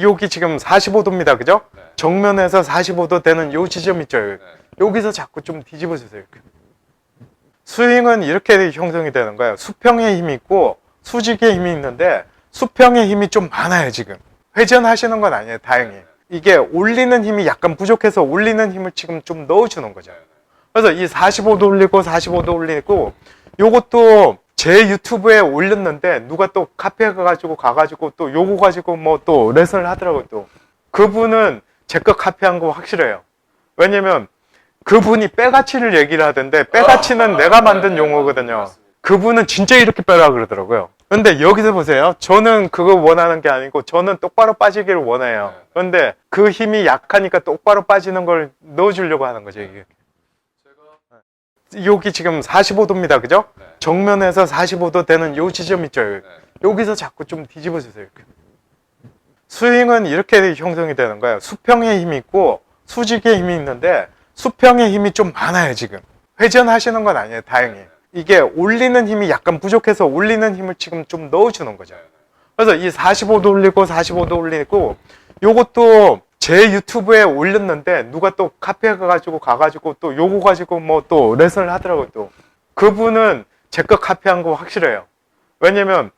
여기 지금 45도입니다. 그죠? 네. 정면에서 45도 되는 요 지점 있죠. 여기. 네. 여기서 자꾸 좀 뒤집어 주세요. 이렇게. 스윙은 이렇게 형성이 되는 거예요. 수평의 힘이 있고 수직의 힘이 있는데 수평의 힘이 좀 많아요, 지금. 회전하시는 건 아니에요, 다행히. 이게 올리는 힘이 약간 부족해서 올리는 힘을 지금 좀 넣어주는 거죠. 그래서 이 45도 올리고 45도 올리고 요것도 제 유튜브에 올렸는데 누가 또 카페에 가가지고 가가지고 또 요거 가지고 뭐 또 레슨을 하더라고요 또. 그분은 제 거 카피한 거 확실해요. 왜냐면 그분이 빼가치를 얘기를 하던데 빼가치는 내가 만든 용어거든요. 그분은 진짜 이렇게 빼라 그러더라고요. 근데 여기서 보세요. 저는 그거 원하는 게 아니고 저는 똑바로 빠지기를 원해요. 근데 그 힘이 약하니까 똑바로 빠지는 걸 넣어주려고 하는 거죠 이게 여기 지금 45도입니다. 그죠? 네. 정면에서 45도 되는 요 지점 있죠. 여기. 네. 여기서 자꾸 좀 뒤집어 주세요. 이렇게. 스윙은 이렇게 형성이 되는 거예요. 수평의 힘이 있고 수직의 힘이 있는데 수평의 힘이 좀 많아요, 지금. 회전하시는 건 아니에요, 다행히. 이게 올리는 힘이 약간 부족해서 올리는 힘을 지금 좀 넣어주는 거죠. 그래서 이 45도 올리고 45도 올리고 요것도 제 유튜브에 올렸는데 누가 또 카페에 가가지고 가가지고 또 요거 가지고 뭐 또 레슨을 하더라고요 또. 그분은 제거 카피한 거 확실해요. 왜냐면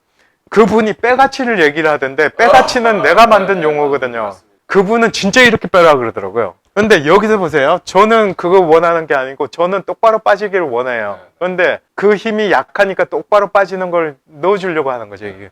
그분이 빼가치를 얘기를 하던데 빼가치는 내가 만든 용어거든요. 그분은 진짜 이렇게 빼라 그러더라고요. 근데 여기서 보세요. 저는 그거 원하는 게 아니고 저는 똑바로 빠지기를 원해요. 근데 그 힘이 약하니까 똑바로 빠지는 걸 넣어주려고 하는 거죠 이게